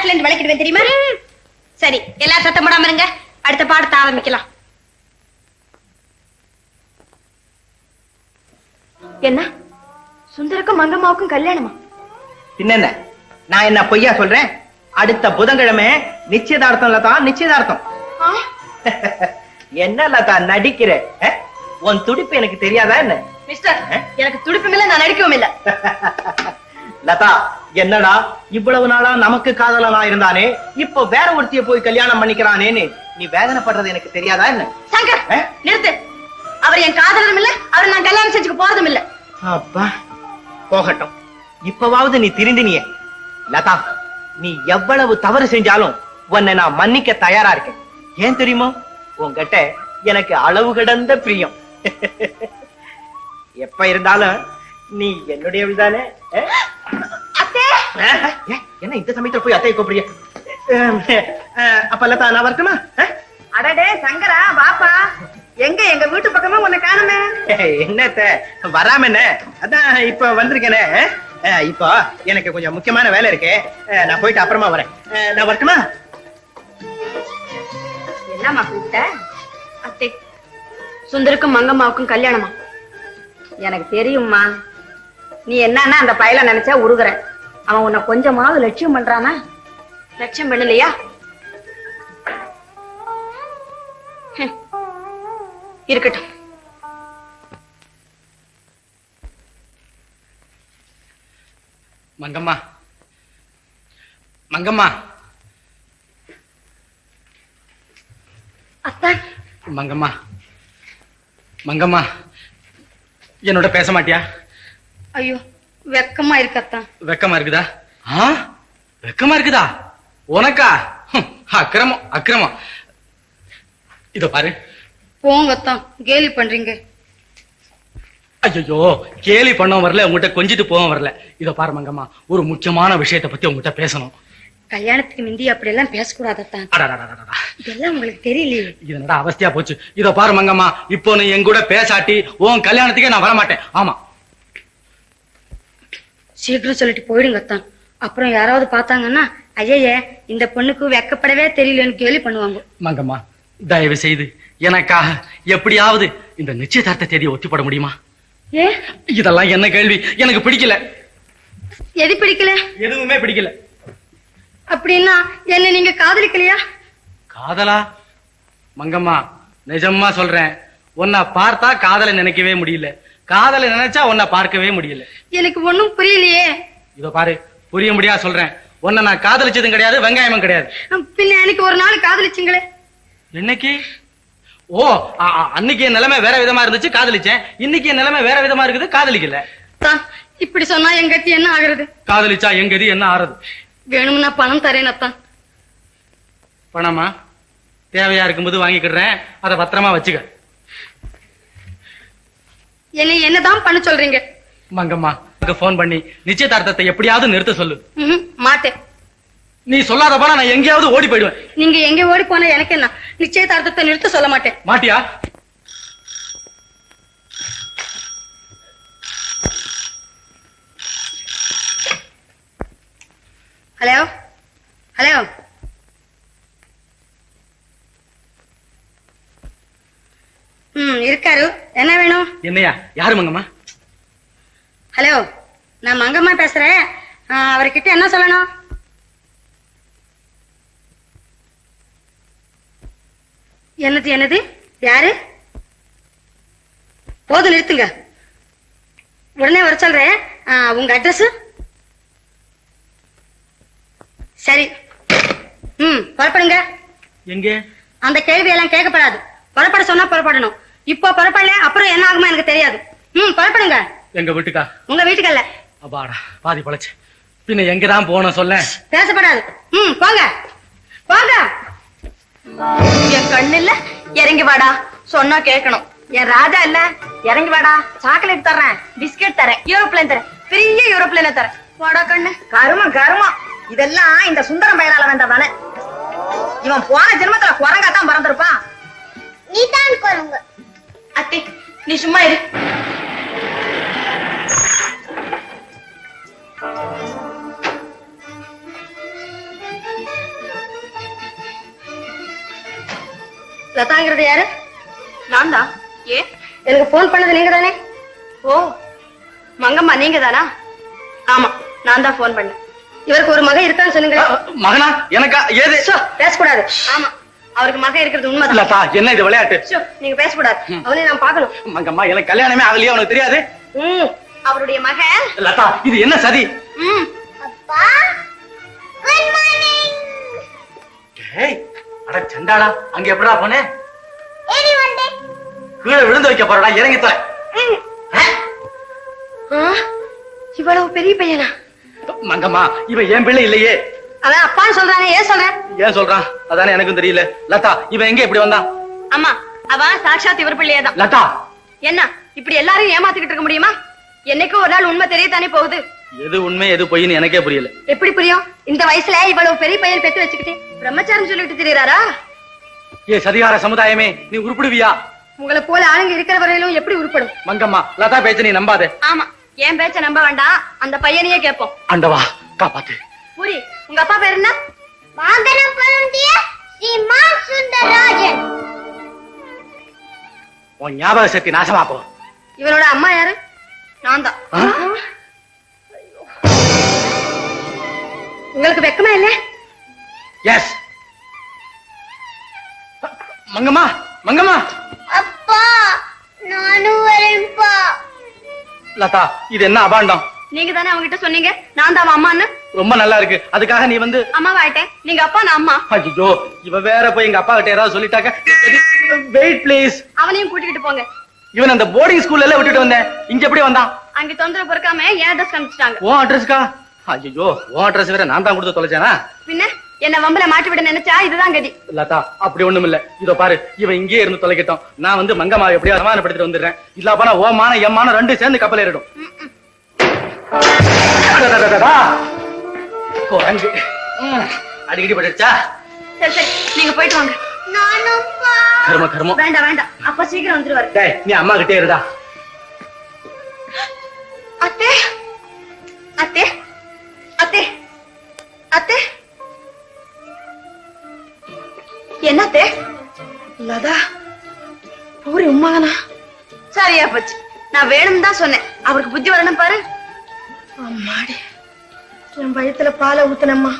பேட்ல இருந்து விளக்கிடுவேன் தெரியுமா? சரி எல்லாரும் சத்தம் போடாம இருங்க. அடுத்த பாடத்தை ஆரம்பிக்கலாம். என்ன? சுந்தருக்கும் மங்கம்மாவுக்கும் கல்யாணமா? பின்னென்ன? நான் என்ன பொய்யா சொல்றேன்? அடுத்த புதன்கிழமை நிச்சயதார்த்தம் லதா நிச்சயதார்த்தம். என்ன லதா நடிக்கிற? உன் துடிப்பு எனக்கு தெரியாதா என்ன? மிஸ்டர் எனக்கு துடிப்பும் இல்ல நான் நடிக்கவும் இல்ல. லதா என்னடா இவ்வளவு நாளா நமக்கு காதலனா இருந்தானே இப்போ வேற ஒருத்திய போய் கல்யாணம் பண்ணிக்கிறானேன்னு நீ வேதனைப்படுறது எனக்கு தெரியாதா என்ன? சங்கர்? நிறுத்து. அவர் என் காதலரும் இல்ல அவர் நான் கல்யாணம் செஞ்சுக்க போறதும் இல்ல. அப்பா போகட்டும். இப்பவாவது நீ திருந்தினியே. லதா நீ எவ்வளவு தவறு செஞ்சாலும் உன்னை நான் மன்னிக்க தயாரா இருக்கேன். ஏன் தெரியுமா? உன்கிட்ட எனக்கு அளவு கடந்த பிரியம். எப்ப இருந்தாலும் நீ என்னுடையவள்தானே தானே அத்தே என்ன இந்த சமயத்துல போய் அத்தையை கூப்பிடுறிய அப்ப லதா நான் வரட்டுமா? அடடே சங்கரா வாப்பா. எங்க எங்க வீட்டு பக்கமா உன்னை காணுமே? என்னத்த வராம என்ன? அதான் இப்ப வந்திருக்கேனே. இப்போ எனக்கு கொஞ்சம் முக்கியமான வேலை இருக்கு. நான் போயிட்டு அப்புறமா வரேன். நான் வரட்டுமா? என்னம்மா கூப்பிட்ட? அத்தே சுந்தருக்கும் மங்கம்மாவுக்கும் கல்யாணமா? எனக்கு தெரியும்மா. நீ என்னன்னா அந்த பயல நினைச்சா உருகுற. அவன் உன்னை கொஞ்சமாவது லட்சியம் பண்றானா? லட்சியம் பண்ணலையா. இருக்கட்டும். மங்கம்மா. மங்கம்மா. மங்கம்மா. மங்கம்மா. என்னோட பேச மாட்டியா? ஐயோ. வெக்கமா இருக்கு அத்தான் வெக்கமா இருக்குதா? ஆ? வெக்கமா இருக்குதா? உனக்கா? அக்கிரமம் அக்கிரமம். இத பாரு. போங்க அத்தான் கேலி பண்றீங்க. ஐயோ கேலி பண்ண வரல உங்ககிட்ட கொஞ்சிட்டு போக வரல. இத பாரு மங்கம்மா ஒரு முக்கியமான விஷயத்தை பத்தி உங்ககிட்ட பேசணும். கல்யாணத்துக்கு முந்தி அப்படி எல்லாம் பேசக்கூடாது அத்தான் அடடடடடடா. இதெல்லாம் உங்களுக்கு தெரியலையே. இது என்னடா அவஸ்தையா போச்சு? இத பாரு மங்கம்மா இப்போ நீ என் கூட பேசாட்டி உன் கல்யாணத்துக்கே நான் வர மாட்டேன் ஆமா. சீக்கிரம் சொல்லிட்டு போயிடுங்க அத்தான். அப்புறம் யாராவது பார்த்தாங்கன்னா ஐயையே இந்த பொண்ணுக்கு வெக்கப்படவே தெரியலன்னு கேலி பண்ணுவாங்க. மங்கம்மா தயவு செய்து எனக்காக எப்படியாவது இந்த நிச்சயதார்த்த தேதியை ஒத்தி போட முடியுமா? ஏ? இதெல்லாம் என்ன கேள்வி? எனக்கு பிடிக்கல. எது பிடிக்கல? எதுவுமே பிடிக்கல. அப்படின்னா என்ன நீங்க காதலிக்கலையா? காதலா? மங்கம்மா நிஜமா சொல்றேன். உன்னை பார்த்தா காதலை நினைக்கவே முடியல. காதலை நினைச்சா உன்னை பார்க்கவே முடியல. எனக்கு ஒண்ணும் புரியலையே. இதோ பாரு புரிய முடியா சொல்றேன். உன்னை நான் காதலிச்சதும் கிடையாது வெங்காயமும் கிடையாது. பின்ன எனக்கு ஒரு நாள் காதலிச்சிங்களே. என்னைக்கு? ஓ அன்னைக்கு என் நிலைமை வேற விதமா இருந்துச்சு காதலிச்சேன். இன்னைக்கு என் நிலைமை வேற விதமா இருக்குது காதலிக்கல. இப்படி சொன்னா என் கத்தி என்ன ஆகுறது? காதலிச்சா எங்கதி என்ன ஆறது? வேணும்னா பணம் தரேன் அத்தான். பணமா? தேவையா இருக்கும்போது வாங்கிக்கிடுறேன். அதை பத்திரமா வச்சுக்க. என்னை என்னதான் பண்ண சொல்றீங்க? மங்கம்மா போன் பண்ணி நிச்சயதார்த்தத்தை எப்படியாவது நிறுத்த சொல்லு. மாட்டேன் நீ சொல்லாத போனா நான் எங்கேயாவது ஓடி போயிடுவேன். நீங்க எங்க ஓடி போனா எனக்கு என்ன? நிச்சயதார்த்தத்தை நிறுத்த சொல்ல மாட்டேன். மாட்டியா? ஹலோ? ஹலோ? ம் இருக்காரு. என்ன வேணும்? என்னையா? யாரு மங்கம்மா? ஹலோ நான் மங்கம்மா பேசுறேன். அவர்கிட்ட என்ன சொல்லணும்? என்னது என்னது? யாரு? போதும் நிறுத்துங்க. உடனே வர சொல்றேன். உங்க அட்ரஸ்? சரி. ம் புறப்படுங்க. எங்க? அந்த கேள்வி எல்லாம் கேட்கப்படாது. புறப்பட சொன்னா புறப்படணும். இப்போ புறப்படல அப்புறம் என்ன ஆகுமா எனக்கு தெரியாது. ம் புறப்படுங்க. எங்க வீட்டுக்கா? உங்க வீட்டுக்கல்ல. அப்பாடா பாதி பழச்சு. பின்ன எங்கதான் போன சொல்ல? பேசப்படாது. ம் போங்க. போங்க. என் கண்ணு இல்ல இறங்கி வாடா. சொன்னா கேட்கணும். என் ராஜா இல்ல. இறங்கி வாடா. சாக்லேட் தர்றேன். பிஸ்கெட் தரேன் யூரோப்ளைன் தரேன் பெரிய யூரோப்ளைன தரேன் வாடா கண்ணு. கருமம் கருமம். இதெல்லாம் இந்த சுந்தரம் பெயரால வேண்டதானே இவன் போன ஜென்மத்துல குரங்காத்தான் பறந்திருப்பான். நீதான் குரங்கு. அத்தை நீ சும்மா இரு. லதாங்கிறது யாரு? நான் தான் ஏ? எனக்கு போன் பண்ணது நீங்க தானே ஓ. மங்கம்மா நீங்க தானா ஆமா நான் தான் போன் பண்ணேன். இவருக்கு ஒரு மகன் இருக்கான்னு சொன்னீங்க மகனா? எனக்கா? ஏது? பேசக்கூடாது. ஆமா. அவருக்கு மகன் இருக்கிறது உண்மைதான். என்ன இது விளையாட்டு? நீங்க பேசக்கூடாது. அவனை நான் பார்க்கணும். மங்கம்மா எனக்கு கல்யாணமே ஆகலையே உனக்கு தெரியாது? ம் அவருடைய மகன். லதா இது என்ன சதி? ம். அப்பா குட் மார்னிங் ஏய் அட சண்டாளா அங்க எப்படா போனே? ஏறி வந்தேன் கீழே விழுந்து வைக்க போறடா இறங்கி தர ஆ, இவ்வளவு பெரிய பையனா? மங்கம்மா இவன் என் பிள்ளை இல்லையே. அவன் அப்பான்னு சொல்றானே ஏன் சொல்றேன் ஏன் சொல்றான் அதானே எனக்கும் தெரியல. லதா இவன் எங்க இப்படி வந்தான்? அம்மா அவன் சாட்சாத் இவர் பிள்ளையேதான் லதா! என்ன இப்படி எல்லாரையும் ஏமாத்திக்கிட்டு இருக்க முடியுமா? என்னைக்கும் ஒரு நாள் உண்மை தெரியத்தானே போகுது? எது உண்மை எது பொய்ன்னு எனக்கே புரியல. எப்படி புரியும்? இந்த வயசுல இவ்வளவு பெரிய பையன் பெத்து வச்சுக்கிட்டு பிரம்மச்சாரம் சொல்லிட்டு திரியறாரா? ஏ சதிகார சமுதாயமே நீ உருப்பிடுவியா? உங்களை போல ஆளுங்க இருக்கிற வரையிலும் எப்படி உருப்படும்? மங்கம்மா லதா பேச்ச நீ நம்பாதே. ஆமா என் பேச்ச நம்ப வேண்டாம். அந்த பையனையே கேட்போம். ஆண்டவா காப்பாத்து. பூரி உங்க அப்பா பேர் என்ன? வாகனம் பொருந்திய ஸ்ரீமான் சுந்தரராஜன் உன் ஞாபக சக்தி நாசமா போ. இவனோட அம்மா யாரு? நான் தான்? உங்களுக்கு வெக்கமா இல்ல? எஸ் மங்கம்மா மங்கம்மா. அப்பா நானும் வரேன்ப்பா. லதா இது என்ன அபாண்டம்? நீங்க தானே அவங்கிட்ட சொன்னீங்க? நான் தான் அவன் அம்மான்னு? ரொம்ப நல்லா இருக்கு. அதுக்காக நீ வந்து அம்மாவாயிட்டேன். நீங்க அப்பா நான் அம்மா. ஐயோ இவ வேற போய் எங்க அப்பா கிட்ட ஏதாவது சொல்லிட்டாக்க வெயிட் ப்ளீஸ் அவனையும் கூட்டிக்கிட்டு போங்க. இவன் அந்த போர்டிங் ஸ்கூல்ல எல்லாம் விட்டுட்டு வந்தேன். இங்க எப்படி வந்தான்? அங்க தொந்தரவு பொறுக்காம என் அட்ரஸ் காமிச்சிட்டாங்க உன் அட்ரஸ்க்கா ஐயோ உன் அட்ரஸ் வேற நான் தான் கொடுத்து தொலைச்சேனா? பின்ன? என்ன வம்பல மாட்டி விட நினைச்சா இதுதான் கதி. லதா அப்படி ஒண்ணும் இல்ல இதோ பாரு இவன் இங்கேயே இருந்து தொலைக்கட்டும். நான் வந்து மங்கம்மா எப்படியா சமாதானப்படுத்திட்டு வந்துடுறேன். இல்ல போனா ஓ மான என் மான ரெண்டு சேர்ந்து கப்பல் ஏறிடும். குரங்கு அடிக்கடி பட்டுச்சா சரி சரி நீங்க போயிட்டு வாங்க. நானும்ப்பா கர்ம கர்மம். வேண்டாம் வேண்டாம். அப்பா சீக்கிரம் வந்துருவாரு. டேய் நீ அம்மா கிட்டே இருடா. அத்தே. அத்தே. அத்தே. அத்தே. என்ன அத்தே லதா பூரி உண்மைதானா சரியா போச்சு. நான் வேணும் தான் சொன்னேன். அவருக்கு புத்தி வரணும் பாரு. அம்மாடி. என் வயத்துல பாலை ஊத்துனம்மா.